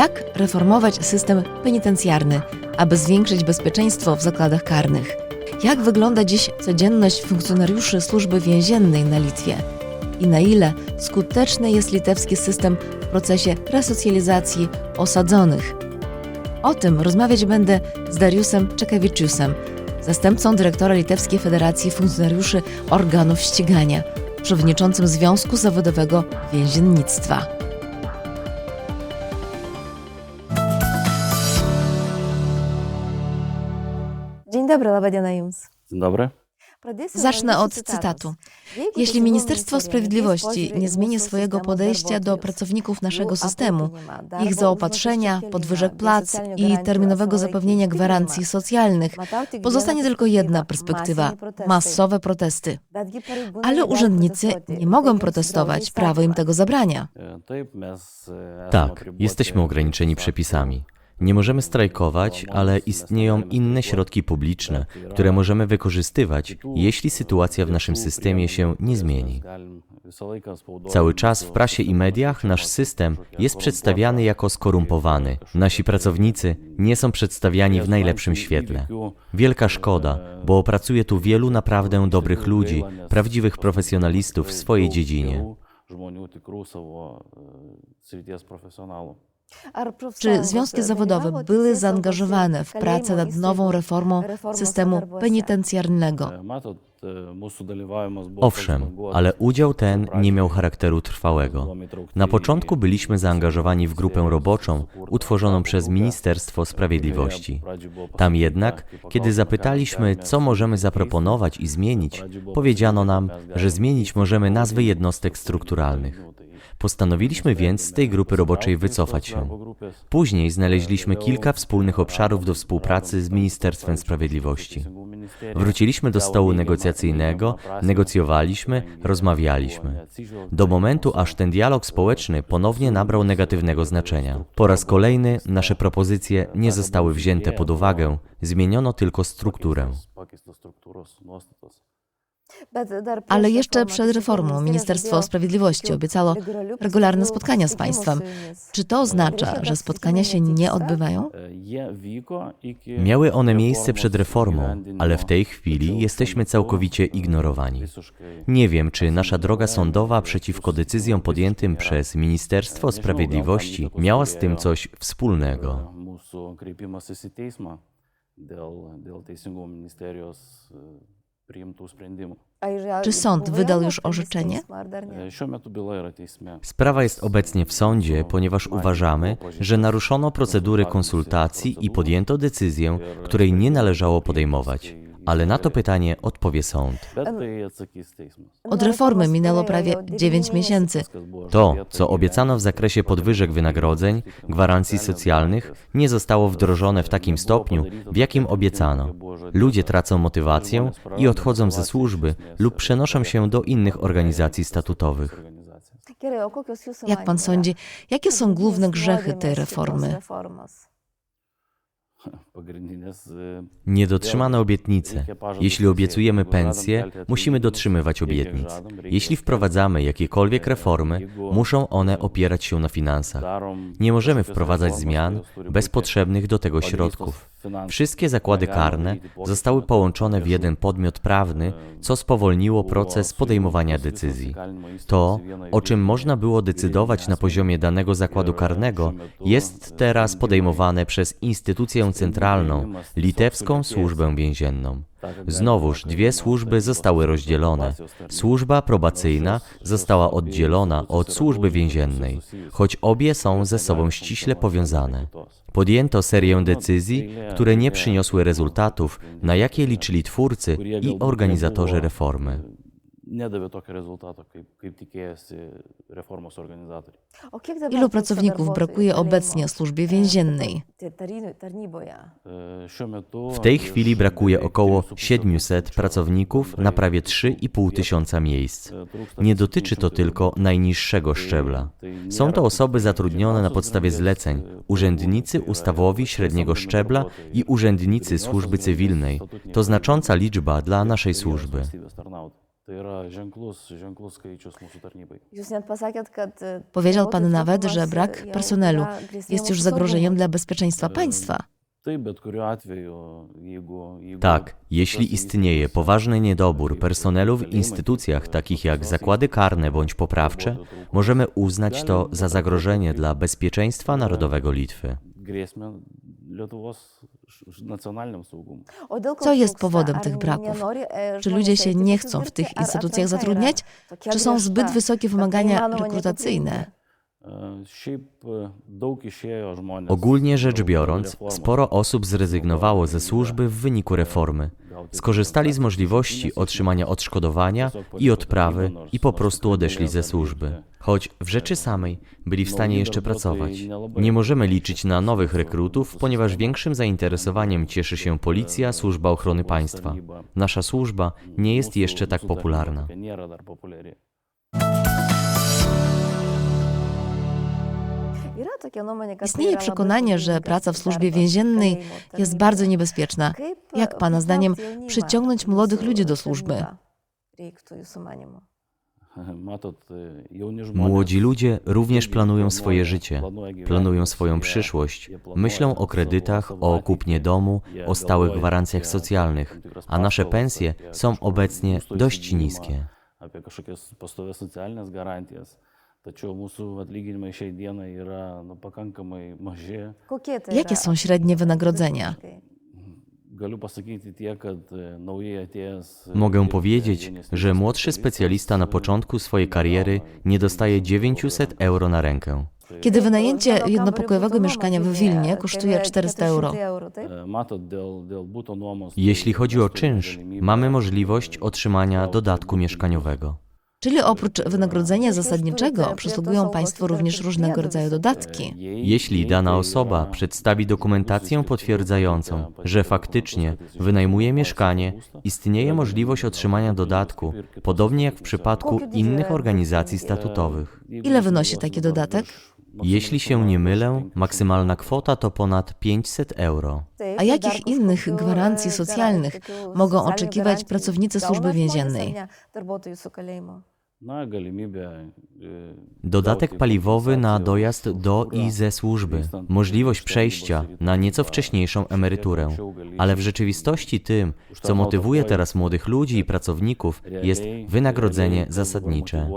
Jak reformować system penitencjarny, aby zwiększyć bezpieczeństwo w zakładach karnych? Jak wygląda dziś codzienność funkcjonariuszy służby więziennej na Litwie? I na ile skuteczny jest litewski system w procesie resocjalizacji osadzonych? O tym rozmawiać będę z Dariusem Czekawicziusem, zastępcą dyrektora Litewskiej Federacji Funkcjonariuszy Organów Ścigania, przewodniczącym Związku Zawodowego Więziennictwa. Dobry, laba diena jums. Dzień dobry. Zacznę od cytatu. Jeśli Ministerstwo Sprawiedliwości nie zmieni swojego podejścia do pracowników naszego systemu, ich zaopatrzenia, podwyżek płac i terminowego zapewnienia gwarancji socjalnych, pozostanie tylko jedna perspektywa masowe protesty. Ale urzędnicy nie mogą protestować, prawo im tego zabrania. E, e, Tak, jesteśmy ograniczeni przepisami. Nie możemy strajkować, ale istnieją inne środki publiczne, które możemy wykorzystywać, jeśli sytuacja w naszym systemie się nie zmieni. Cały czas w prasie i mediach nasz system jest przedstawiany jako skorumpowany. Nasi pracownicy nie są przedstawiani w najlepszym świetle. Wielka szkoda, bo pracuje tu wielu naprawdę dobrych ludzi, prawdziwych profesjonalistów w swojej dziedzinie. Žmonių tikrų savo e. Czy związki zawodowe były zaangażowane w pracę nad nową reformą systemu penitencjarnego? E, e, Owszem, ale udział ten nie miał charakteru trwałego. Na początku byliśmy zaangażowani w grupę roboczą utworzoną przez Ministerstwo Sprawiedliwości. Tam jednak, kiedy zapytaliśmy, co możemy zaproponować i zmienić, powiedziano nam, że zmienić możemy nazwy jednostek strukturalnych. Postanowiliśmy więc z tej grupy roboczej wycofać się. Później znaleźliśmy kilka wspólnych obszarów do współpracy z Ministerstwem Sprawiedliwości. Wróciliśmy do stołu negocjacyjnego, negocjowaliśmy, rozmawialiśmy. Do momentu, aż ten dialog społeczny ponownie nabrał negatywnego znaczenia. Po raz kolejny nasze propozycje nie zostały wzięte pod uwagę, zmieniono tylko strukturę. Ale jeszcze przed reformą Ministerstwo Sprawiedliwości obiecało regularne spotkania z państwem. Czy to oznacza, że spotkania się nie odbywają? E, Miały one miejsce przed reformą, ale w tej chwili jesteśmy całkowicie ignorowani. Nie wiem, czy nasza droga sądowa przeciwko decyzjom podjętym przez Ministerstwo Sprawiedliwości miała z tym coś wspólnego. Teismą dėl, dėl Teisingumo ministerijos e. Czy sąd wydał już orzeczenie? E. Sprawa jest obecnie w sądzie, ponieważ uważamy, że naruszono procedury konsultacji i podjęto decyzję, której nie należało podejmować. Ale na to pytanie odpowie sąd. Od reformy minęło prawie 9 miesięcy. To, co obiecano w zakresie podwyżek wynagrodzeń, gwarancji socjalnych, nie zostało wdrożone w takim stopniu, w jakim obiecano. Ludzie tracą motywację i odchodzą ze służby lub przenoszą się do innych organizacji statutowych. Jak pan sądzi, jakie są główne grzechy tej reformy? Pagrindinės e, Nie dotrzymane obietnice. Jeśli obiecujemy pensje, musimy dotrzymywać obietnic. Jeśli wprowadzamy jakiekolwiek reformy, muszą one opierać się na finansach. Nie możemy wprowadzać zmian bez potrzebnych do tego środków. Wszystkie zakłady karne zostały połączone w jeden podmiot prawny, co spowolniło proces podejmowania decyzji. To, o czym można było decydować na poziomie danego zakładu karnego, jest teraz podejmowane przez instytucję centralną, litewską służbę więzienną. Znowuż dwie służby zostały rozdzielone. Służba probacyjna została oddzielona od służby więziennej, choć obie są ze sobą ściśle powiązane. Podjęto serię decyzji, które nie przyniosły rezultatów, na jakie liczyli twórcy i organizatorzy reformy. Nedavė tokio rezultato, kaip, kaip tikėjosi reformos organizatoriai. Ilu pracowników brakuje obecnie w służbie więziennej? E, W tej chwili brakuje około 700 pracowników na prawie 3,5 tysiąca miejsc. Nie dotyczy to tylko najniższego szczebla. Są to osoby zatrudnione na podstawie zleceń, urzędnicy ustawowi średniego szczebla i urzędnicy służby cywilnej. To znacząca liczba dla naszej służby. Tai yra ženklus, ženklus skaičius mūsų tarnybai. Jūs net pasakėt, kad e, Powiedział pan nawet, że e, brak jau personelu jest już zagrożeniem dla bezpieczeństwa państwa. Jeigu... jeigu Tak, jeśli istnieje poważny niedobór personelu w instytucjach takich jak zakłady karne bądź poprawcze, możemy uznać to za zagrożenie dla bezpieczeństwa narodowego Litwy. Grėsmę Lietuvos nacionaliniam saugumui. Co jest powodem tych braków? e, Czy ludzie się nie chcą w tych instytucjach zatrudniać? Czy są zbyt wysokie wymagania rekrutacyjne? Ogólnie rzecz biorąc, sporo osób zrezygnowało ze służby w wyniku reformy. Skorzystali z możliwości otrzymania odszkodowania i odprawy i po prostu odeszli ze służby. Choć w rzeczy samej byli w stanie jeszcze pracować. Nie możemy liczyć na nowych rekrutów, ponieważ większym zainteresowaniem cieszy się policja, służba ochrony państwa. Nasza służba nie jest jeszcze tak popularna. Istnieje przekonanie, że praca w służbie więziennej jest bardzo niebezpieczna. Jak pana zdaniem przyciągnąć młodych ludzi do służby? Młodzi ludzie również planują swoje życie, planują swoją przyszłość, myślą o kredytach, o kupnie domu, o stałych gwarancjach socjalnych, a nasze pensje są obecnie dość niskie. Apie kažkokias pastovias socialinės garantijas. Tačiau mūsų atlyginimai šiai dienai yra nu, pakankamai maži. Kokie tai Jakie yra są średnie wynagrodzenia? Mogę powiedzieć, że młodszy specjalista na początku swojej kariery nie dostaje 900 euro na rękę. Kiedy wynajęcie jednopokojowego mieszkania w Wilnie kosztuje kainuoja 400 euro. 400 eurų, taip? E, Matot, dėl, dėl būto nuomos. tai Jeśli chodzi o czynsz, mamy możliwość e, otrzymania dodatku mieszkaniowego. Czyli oprócz wynagrodzenia zasadniczego przysługują państwu również różnego rodzaju dodatki. Jeśli dana osoba przedstawi dokumentację potwierdzającą, że faktycznie wynajmuje mieszkanie, istnieje możliwość otrzymania dodatku, podobnie jak w przypadku innych organizacji statutowych. Ile wynosi taki dodatek? Jeśli się nie mylę, maksymalna kwota to ponad 500 euro. A jakich innych gwarancji socjalnych mogą oczekiwać pracownicy służby więziennej? E, Dodatek paliwowy na dojazd do i ze służby, możliwość przejścia na nieco wcześniejszą emeryturę. Ale w rzeczywistości tym, co motywuje teraz młodych ludzi i pracowników, jest wynagrodzenie zasadnicze.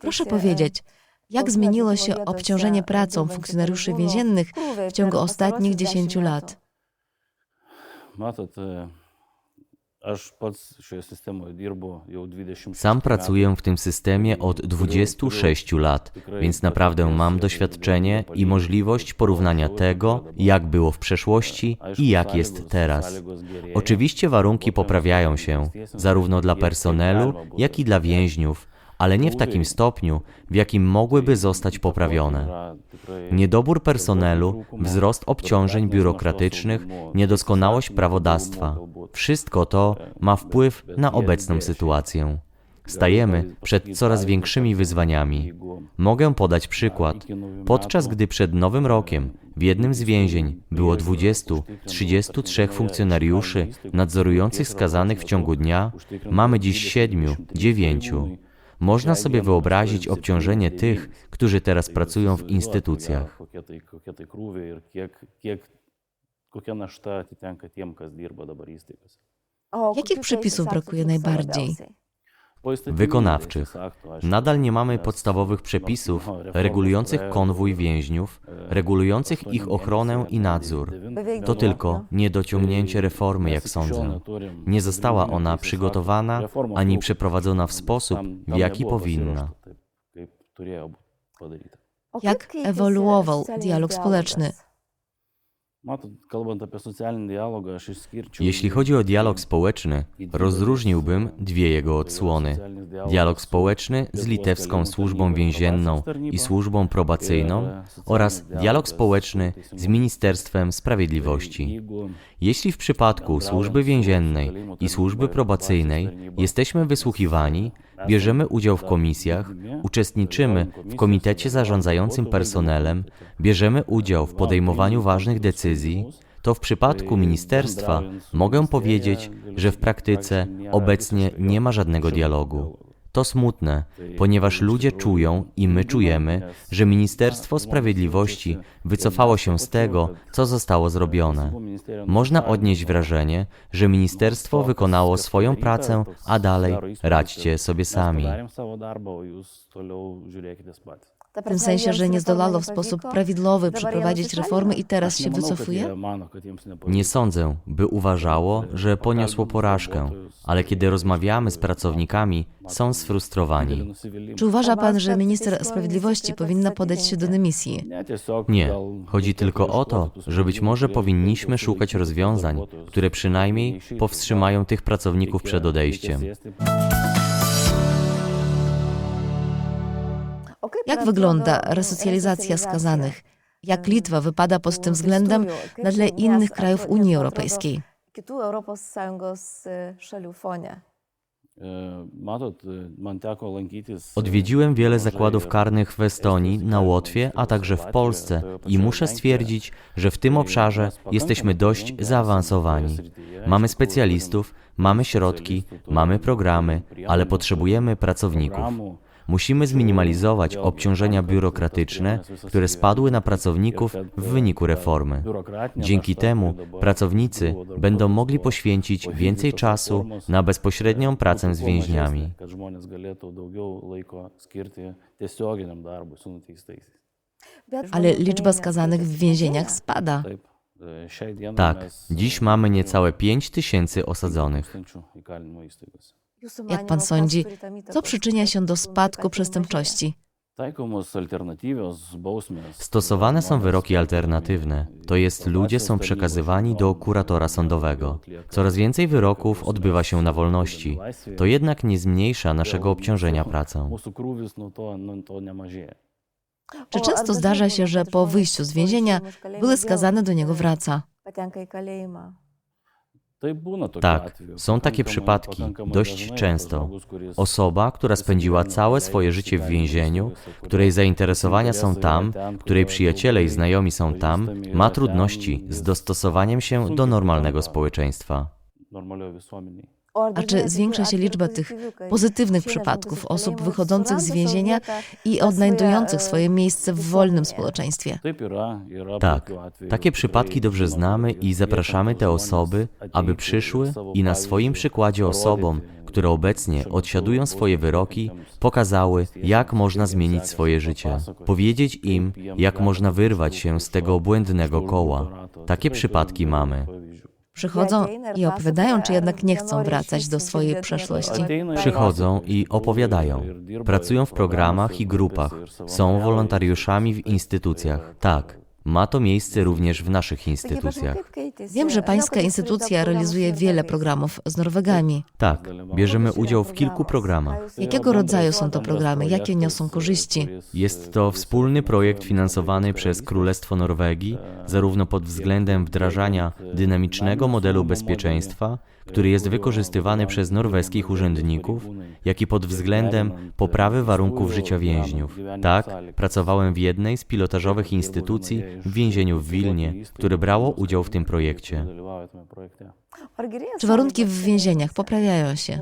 Proszę powiedzieć, jak zmieniło się obciążenie pracą funkcjonariuszy więziennych w ciągu ostatnich pastaruosius 10 dešimt lat? Matot, e, aš pats šioje sistemoje dirbu jau 20 Sam pracuję w tym systemie od 26 lat, więc naprawdę mam doświadczenie i możliwość porównania tego, jak było w przeszłości i jak jest teraz. Oczywiście warunki poprawiają się, zarówno dla personelu, jak i dla więźniów, ale nie w takim stopniu, w jakim mogłyby zostać poprawione. Niedobór personelu, wzrost obciążeń biurokratycznych, niedoskonałość prawodawstwa wszystko to ma wpływ na obecną sytuację. Stajemy przed coraz większymi wyzwaniami. Mogę podać przykład. Podczas gdy przed Nowym Rokiem w jednym z więzień było 20-33 funkcjonariuszy nadzorujących skazanych w ciągu dnia, mamy dziś 7-9. Można sobie wyobrazić obciążenie tych, którzy teraz pracują w instytucjach. Jakich przepisów brakuje najbardziej? Wykonawczych. aišku, Nadal nie mamy podstawowych nors- przepisów no, regulujących konwój jau, więźniów, e, regulujących ich ochronę i nadzór. To tylko no. niedociągnięcie reformy, jak sądzę. Nie została ona przygotowana ani przeprowadzona w sposób, w jaki powinna. Jak ewoluował dialog społeczny? Matot, kalbant apie socialinį dialogą, aš išskirčiau. Jeśli chodzi o dialog społeczny, rozróżniłbym dwie jego odsłony. Dialog społeczny z litewską służbą więzienną i służbą probacyjną oraz dialog społeczny z Ministerstwem Sprawiedliwości. Jeśli w przypadku służby więziennej i służby probacyjnej jesteśmy wysłuchiwani, bierzemy udział w komisjach, uczestniczymy w komitecie zarządzającym personelem, bierzemy udział w podejmowaniu ważnych decyzji, to w przypadku ministerstwa mogę powiedzieć, że w praktyce obecnie nie ma żadnego dialogu. To smutne, ponieważ ludzie czują i my czujemy, że Ministerstwo Sprawiedliwości wycofało się z tego, co zostało zrobione. Można odnieść wrażenie, że ministerstwo wykonało swoją pracę, a dalej radźcie sobie sami. W tym sensie, że nie zdolalo w sposób prawidłowy przeprowadzić reformy i teraz się wycofuje? Nie sądzę, by uważało, że poniosło porażkę, ale kiedy rozmawiamy z pracownikami, są sfrustrowani. Czy uważa pan, że minister sprawiedliwości powinna podać się do dymisji? Nie, chodzi tylko o to, że być może powinniśmy szukać rozwiązań, które przynajmniej powstrzymają tych pracowników przed odejściem. Jak wygląda resocjalizacja skazanych? Jak Litwa wypada pod tym względem na tle innych krajów Unii Europejskiej? Kitų Europos Sąjungos šalių fone. Odwiedziłem wiele zakładów karnych w Estonii, na Łotwie, a także w Polsce i muszę stwierdzić, że w tym obszarze jesteśmy dość zaawansowani. Mamy specjalistów, mamy środki, mamy programy, ale potrzebujemy pracowników. Musimy zminimalizować obciążenia biurokratyczne, które spadły na pracowników w wyniku reformy. Dzięki temu pracownicy będą mogli poświęcić więcej czasu na bezpośrednią pracę z więźniami. Ale liczba skazanych w więzieniach spada. Tak, dziś mamy niecałe 5 tysięcy osadzonych. Jak pan sądzi, co przyczynia się do spadku przestępczości? Stosowane są wyroki alternatywne, to jest ludzie są przekazywani do kuratora sądowego. Coraz więcej wyroków odbywa się na wolności. To jednak nie zmniejsza naszego obciążenia pracą. Czy często zdarza się, że po wyjściu z więzienia były skazany do niego wraca? Tak, są takie przypadki dość często. Osoba, która spędziła całe swoje życie w więzieniu, której zainteresowania są tam, której przyjaciele i znajomi są tam, ma trudności z dostosowaniem się do normalnego społeczeństwa. A czy zwiększa się liczba tych pozytywnych przypadków osób wychodzących z więzienia i odnajdujących swoje miejsce w wolnym społeczeństwie? Tak, takie przypadki dobrze znamy i zapraszamy te osoby, aby przyszły i na swoim przykładzie osobom, które obecnie odsiadują swoje wyroki, pokazały, jak można zmienić swoje życie. Powiedzieć im, jak można wyrwać się z tego błędnego koła. Takie przypadki mamy. Przychodzą i opowiadają, czy jednak nie chcą wracać do swojej przeszłości? Przychodzą i opowiadają. Pracują w programach i grupach. Są wolontariuszami w instytucjach. Tak, ma to miejsce również w naszych instytucjach. Wiem, że pańska instytucja realizuje wiele programów z Norwegami. Tak, bierzemy udział w kilku programach. Jakiego rodzaju są to programy? Jakie niosą korzyści? Jest to wspólny projekt finansowany przez Królestwo Norwegii, zarówno pod względem wdrażania dynamicznego modelu bezpieczeństwa, który jest wykorzystywany przez norweskich urzędników, jak i pod względem poprawy warunków życia więźniów. Tak, pracowałem w jednej z pilotażowych instytucji w więzieniu w Wilnie, które brało udział w tym projekcie. Czy warunki w więzieniach poprawiają się?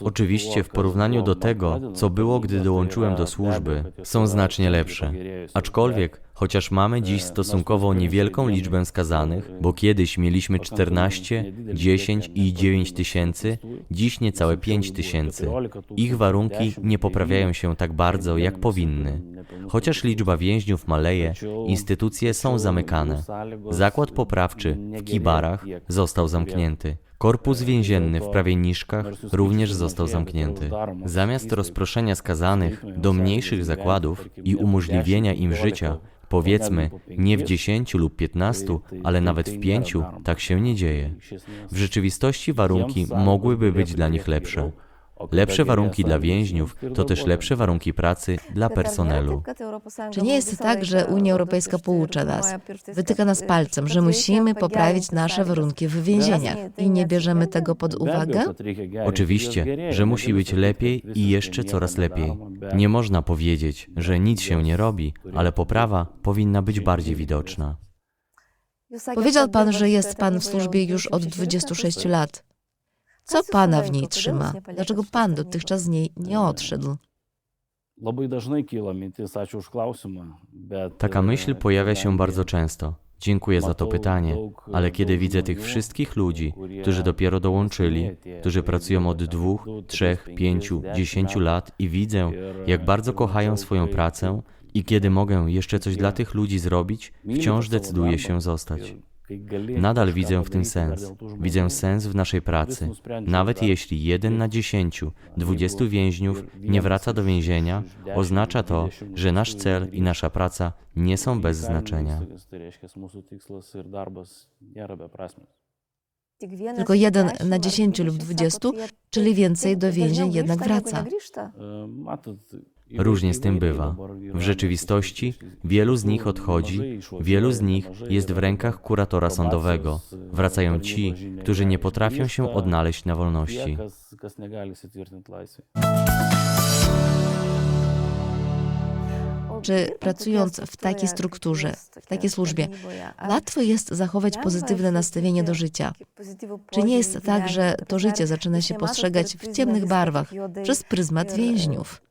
Oczywiście w porównaniu do tego, co było, gdy dołączyłem do służby, są znacznie lepsze. Aczkolwiek, chociaż mamy dziś stosunkowo niewielką liczbę skazanych, bo kiedyś mieliśmy 14, 10 i 9 tysięcy, dziś niecałe 5 tysięcy. Ich warunki nie poprawiają się tak bardzo, jak powinny. Chociaż liczba więźniów maleje, instytucje są zamykane. Zakład poprawczy w Kibarach został zamknięty. Korpus więzienny w Prawieniszkach również został zamknięty. Zamiast rozproszenia skazanych do mniejszych zakładów i umożliwienia im życia, powiedzmy nie w 10 lub 15, ale nawet w 5, tak się nie dzieje. W rzeczywistości warunki mogłyby być dla nich lepsze. Lepsze warunki dla więźniów to też lepsze warunki pracy dla personelu. Czy nie jest tak, że Unia Europejska poucza nas, wytyka nas palcem, że musimy poprawić nasze warunki w więzieniach i nie bierzemy tego pod uwagę? Oczywiście, że musi być lepiej i jeszcze coraz lepiej. Nie można powiedzieć, że nic się nie robi, ale poprawa powinna być bardziej widoczna. Powiedział pan, że jest pan w służbie już od 26 lat. Co pana w niej trzyma? Dlaczego pan dotychczas z niej nie odszedł? Taka e, myśl pojawia się bardzo często. Dziękuję za to pytanie, ale kiedy widzę tych wszystkich ludzi, kurie którzy dopiero dołączyli, którzy atėjo, pracują od dwóch, trzech, pięciu, dziesięciu lat i widzę, jak bardzo kochają swoją pracę i kiedy mogę jeszcze coś dla tych ludzi zrobić, wciąż decyduję się zostać. Nadal widzę w tym sens. Widzę sens w naszej pracy. Nawet jeśli jeden na dziesięciu, dwudziestu więźniów nie wraca do więzienia, oznacza to, że nasz cel i nasza praca nie są bez znaczenia. Tylko jeden na 10 lub 20, czyli więcej do więzień jednak wraca. Różnie z tym bywa. W rzeczywistości wielu z nich odchodzi, wielu z nich jest w rękach kuratora sądowego. Wracają ci, którzy nie potrafią się odnaleźć na wolności. Czy pracując w takiej strukturze, w takiej służbie, łatwo jest zachować pozytywne nastawienie do życia? Czy nie jest tak, że to życie zaczyna się postrzegać w ciemnych barwach przez pryzmat więźniów?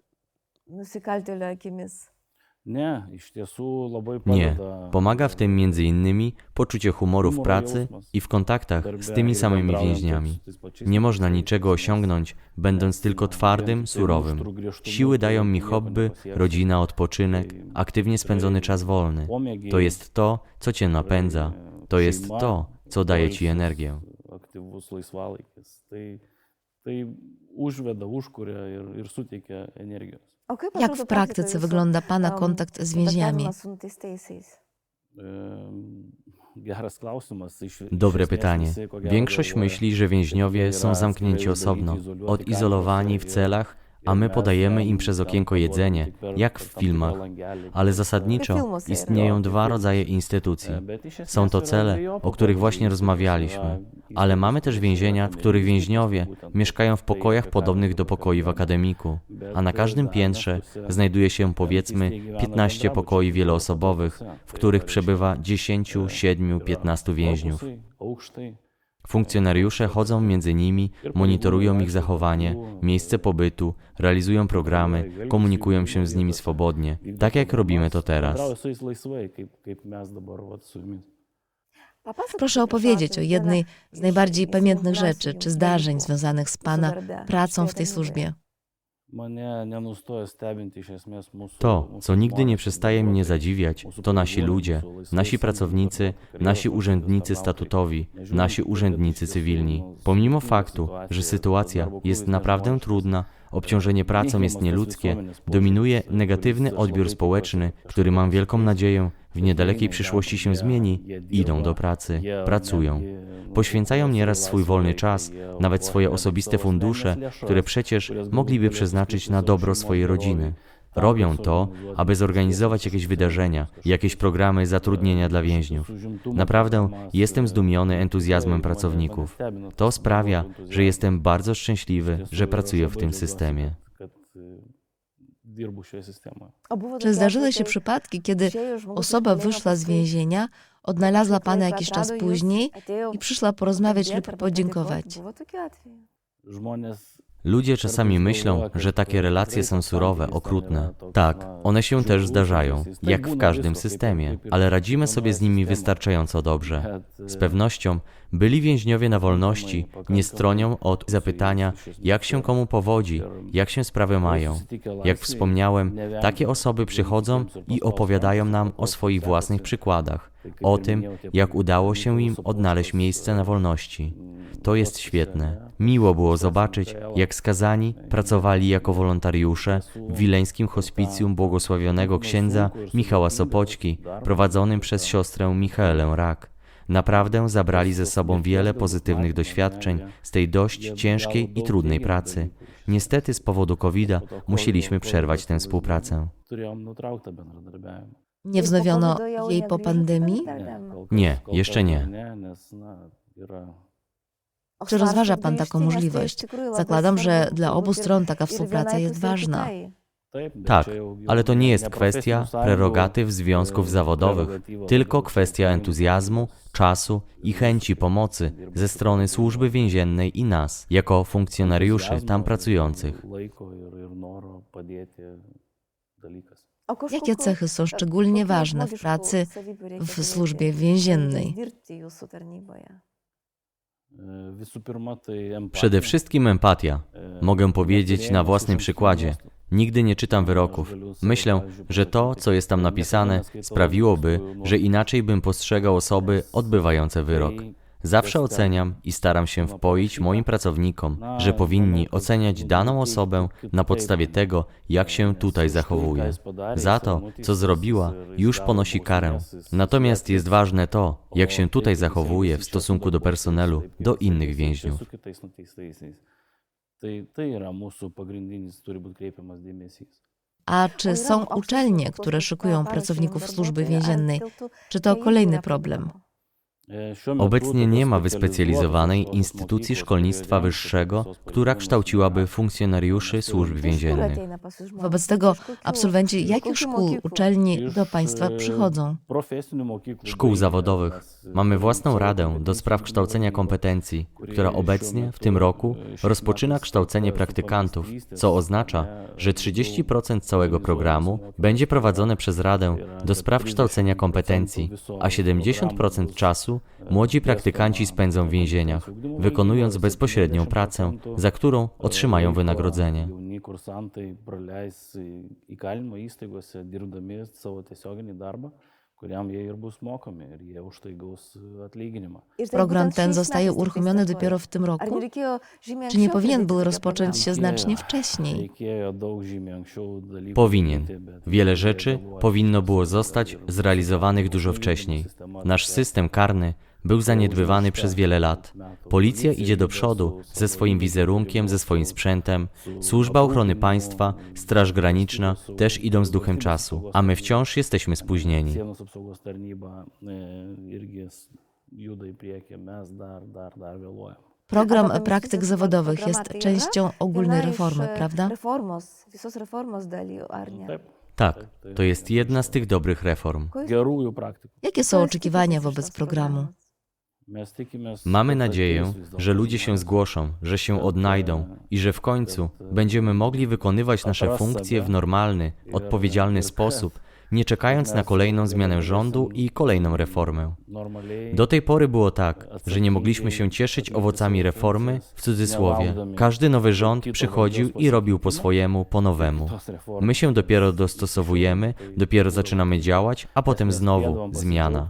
Ne, iš tiesų labai Nie, padeda. pomaga w tym między innymi poczucie humoru w pracy i w kontaktach z tymi samymi więźniami. Nie można niczego osiągnąć, będąc tylko twardym, surowym. Siły dają mi hobby, rodzina, odpoczynek, aktywnie spędzony czas wolny. To jest to, co cię napędza. To jest to, co daje ci energię. Aktyvus laisvalaikis. Tai, tai užveda, užkuria ir, ir suteikia energijos. Jak w praktyce wygląda Pana kontakt z więźniami? Klausimas. Iš, Dobre pytanie. Większość myśli, że więźniowie są zamknięci osobno, odizolowani w celach, a my podajemy im przez okienko jedzenie, jak w filmach. Ale zasadniczo istnieją dwa rodzaje instytucji. Są to cele, o których właśnie rozmawialiśmy. Ale mamy też więzienia, w których więźniowie mieszkają w pokojach podobnych do pokoi w akademiku, a na każdym piętrze znajduje się powiedzmy 15 pokoi wieloosobowych, w których przebywa 10, 7, 15 więźniów. Funkcjonariusze chodzą między nimi, monitorują ich zachowanie, miejsce pobytu, realizują programy, komunikują się z nimi swobodnie, tak jak robimy to teraz. Proszę opowiedzieć o jednej z najbardziej pamiętnych rzeczy czy zdarzeń związanych z Pana pracą w tej służbie. To, co nigdy nie przestaje mnie zadziwiać, to nasi ludzie, nasi pracownicy, nasi urzędnicy statutowi, nasi urzędnicy cywilni. Pomimo faktu, że sytuacja jest naprawdę trudna, obciążenie pracą jest nieludzkie, dominuje negatywny odbiór społeczny, który mam wielką nadzieję w niedalekiej przyszłości się zmieni, idą do pracy, pracują. Poświęcają nieraz swój wolny czas, nawet swoje osobiste fundusze, które przecież mogliby przeznaczyć na dobro swojej rodziny. Robią to, aby zorganizować jakieś wydarzenia, jakieś programy zatrudnienia dla więźniów. Naprawdę jestem zdumiony entuzjazmem pracowników. To sprawia, że jestem bardzo szczęśliwy, że pracuję w tym systemie. Czy zdarzyły się przypadki, kiedy osoba wyszła z więzienia, odnalazła Pana jakiś czas później i przyszła porozmawiać lub podziękować? Ludzie czasami myślą, że takie relacje są surowe, okrutne. Tak, one się też zdarzają, jak w każdym systemie, ale radzimy sobie z nimi wystarczająco dobrze. Z pewnością byli więźniowie na wolności nie stronią od zapytania, jak się komu powodzi, jak się sprawy mają. Jak wspomniałem, takie osoby przychodzą i opowiadają nam o swoich własnych przykładach, o tym, jak udało się im odnaleźć miejsce na wolności. To jest świetne. Miło było zobaczyć, jak skazani pracowali jako wolontariusze w wileńskim hospicjum błogosławionego księdza Michała Sopoćki, prowadzonym przez siostrę Michaelę Rak. Naprawdę zabrali ze sobą wiele pozytywnych doświadczeń z tej dość ciężkiej i trudnej pracy. Niestety z powodu COVID-a musieliśmy przerwać tę współpracę. Nie wznowiono jej po pandemii? Nie, jeszcze nie. Czy rozważa Pan taką możliwość? Zakładam, że dla obu stron taka współpraca jest ważna. Tak, ale to nie jest kwestia prerogatyw związków zawodowych, tylko kwestia entuzjazmu, czasu i chęci pomocy ze strony służby więziennej i nas, jako funkcjonariuszy tam pracujących. Jakie cechy są szczególnie ważne w pracy w służbie więziennej? Przede wszystkim empatia. Mogę powiedzieć na własnym przykładzie. Nigdy nie czytam wyroków. Myślę, że to, co jest tam napisane, sprawiłoby, że inaczej bym postrzegał osoby odbywające wyrok. Zawsze oceniam i staram się wpoić moim pracownikom, że powinni oceniać daną osobę na podstawie tego, jak się tutaj zachowuje. Za to, co zrobiła, już ponosi karę. Natomiast jest ważne to, jak się tutaj zachowuje w stosunku do personelu, do innych więźniów. A czy są uczelnie, które szykują pracowników służby więziennej? Czy to kolejny problem? E, Obecnie nie ma wyspecjalizowanej instytucji szkolnictwa wyższego, która kształciłaby funkcjonariuszy służb więziennych. Wobec tego absolwenci jakich szkół, uczelni Iš, do państwa e, przychodzą? Szkół zawodowych. e, Mamy własną radę do spraw kształcenia kompetencji, która obecnie, w tym roku, e, rozpoczyna kształcenie praktykantów, co oznacza, że 30% całego programu będzie prowadzone przez Radę do spraw kształcenia kompetencji, a 70% czasu młodzi praktykanci spędzą w więzieniach, wykonując bezpośrednią pracę, za którą otrzymają wynagrodzenie. Kuriam jie ir bus mokomi ir jie už tai gaus atlyginimą. Program ten zostaje uruchomiony dopiero w tym roku? Czy nie powinien był rozpocząć się znacznie wcześniej? Powinien. Wiele rzeczy powinno było zostać zrealizowanych dużo wcześniej. Nasz system karny był zaniedbywany przez wiele lat. Policja idzie do przodu ze swoim wizerunkiem, ze swoim sprzętem. Służba ochrony państwa, Straż Graniczna też idą z duchem czasu, a my wciąż jesteśmy spóźnieni. Program praktyk zawodowych jest częścią ogólnej reformy, prawda? Tak, to jest jedna z tych dobrych reform. Jakie są oczekiwania wobec programu? Mamy nadzieję, że ludzie się zgłoszą, że się odnajdą i że w końcu będziemy mogli wykonywać nasze funkcje w normalny, odpowiedzialny sposób, nie czekając na kolejną zmianę rządu i kolejną reformę. Do tej pory było tak, że nie mogliśmy się cieszyć owocami reformy, w cudzysłowie. Każdy nowy rząd przychodził i robił po swojemu, po nowemu. My się dopiero dostosowujemy, dopiero zaczynamy działać, a potem znowu zmiana.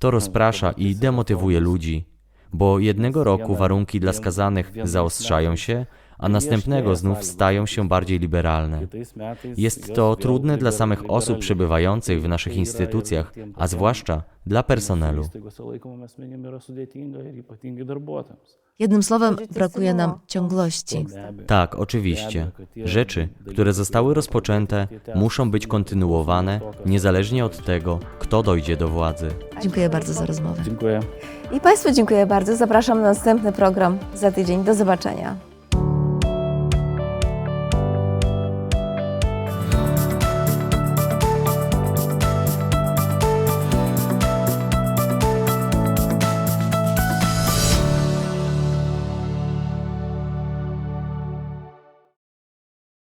To rozprasza i demotywuje ludzi, bo jednego roku warunki dla skazanych zaostrzają się, a następnego znów stają się bardziej liberalne. Jest to trudne dla samych osób przebywających w naszych instytucjach, a zwłaszcza dla personelu. Jednym słowem, brakuje nam ciągłości. Tak, oczywiście. Rzeczy, które zostały rozpoczęte, muszą być kontynuowane, niezależnie od tego, kto dojdzie do władzy. Dziękuję bardzo za rozmowę. Dziękuję. I Państwu dziękuję bardzo. Zapraszam na następny program za tydzień. Do zobaczenia.